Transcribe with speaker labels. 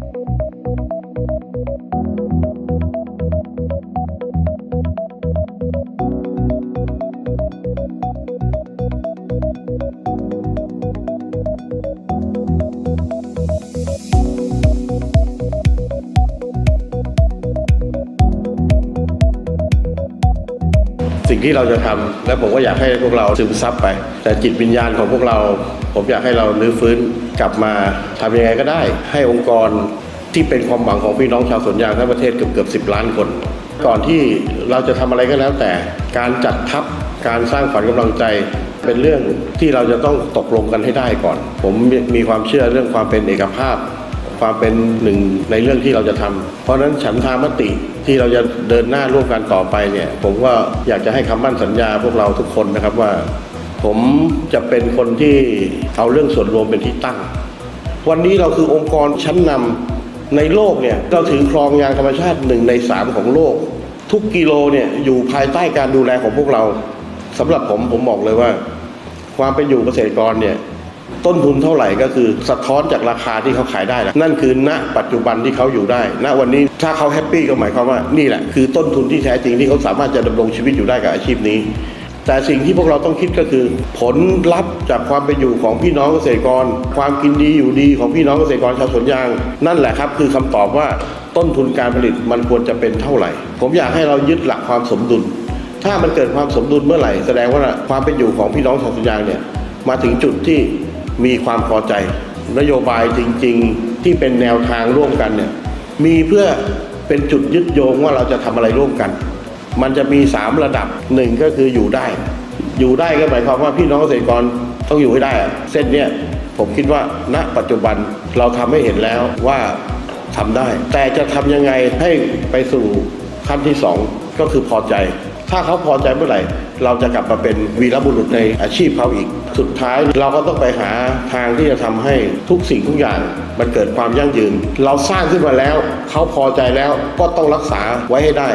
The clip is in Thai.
Speaker 1: thank you สิ่งที่เราจะทำและผมก็อยากให้พวกเราซึมซับไป แต่จิตวิญญาณของพวกเรา ผมอยากให้เราลื้อฟื้นกลับมาทำยังไงก็ได้ ให้องค์กรที่เป็นความหวังของพี่น้องชาวสวนยางทั้งประเทศเกือบเกือบสิล้านคน ก่อนที่เราจะทำอะไรก็แล้วแต่ การจัดทัพการสร้างขวัญกำลังใจเป็นเรื่องที่เราจะต้องตกลงกันให้ได้ก่อน ผมมีความเชื่อเรื่องความเป็นเอกภาพ ความเป็นหนึ่งในเรื่องที่เราจะทำเพราะฉะนั้นฉันทามติที่เราจะเดินหน้าร่วมกันต่อไปเนี่ย ผมก็อยากจะให้คำมั่นสัญญาพวกเราทุกคนนะครับว่า ผมจะเป็นคนที่เอาเรื่องส่วนรวมเป็นที่ตั้ง วันนี้เราคือองค์กรชั้นนำในโลกเนี่ยเราถือครองยางธรรมชาติหนึ่งในสามของโลก ทุกกิโลเนี่ยอยู่ภายใต้การดูแลของพวกเราสำหรับผมผมบอกเลยว่า ความเป็นอยู่เกษตรกรเนี่ย ต้นทุนเท่าไหร่ก็คือสะท้อนจากราคาที่เขาขายได้แหละนั่นคือณปัจจุบันที่เขาอยู่ได้ ณวันนี้ถ้าเขาแฮปปี้ก็หมายความว่านี่แหละคือต้นทุนที่แท้จริงที่เขาสามารถจะดำรงชีวิตอยู่ได้กับอาชีพนี้ แต่สิ่งที่พวกเราต้องคิดก็คือ ผลลัพธ์จากความเป็นอยู่ของพี่น้องเกษตรกร ความกินดีอยู่ดีของพี่น้องเกษตรกรชาวสวนยาง นั่นแหละครับคือคำตอบว่าต้นทุนการผลิตมันควรจะเป็นเท่าไหร่ ผมอยากให้เรายึดหลักความสมดุล ถ้ามันเกิดความสมดุลเมื่อไหร่ แสดงว่าความเป็นอยู่ของพี่น้องชาวสวนยางเนี่ยมาถึงจุดที่ มีความพอใจ นโยบายจริง ๆ ที่เป็นแนวทางร่วมกันเนี่ยมีเพื่อเป็นจุดยึดโยงว่าเราจะทำอะไรร่วมกัน มันจะมีสามระดับหนึ่งก็คืออยู่ได้ อยู่ได้ก็หมายความว่าพี่น้องเกษตรกรต้องอยู่ให้ได้ เส้นเนี้ยผมคิดว่าณปัจจุบันเราทำให้เห็นแล้วว่าทำได้ แต่จะทำยังไงให้ไปสู่ขั้นที่สองก็คือพอใจ ถ้าเขาพอใจเมื่อไหร่ เราจะกลับมาเป็นวีรบุรุษในอาชีพเขาอีก สุดท้ายเราก็ต้องไปหาทางที่จะทำให้ทุกสิ่งทุกอย่างมันเกิดความยั่งยืน เราสร้างขึ้นมาแล้ว เขาพอใจแล้วก็ต้องรักษาไว้ให้ได้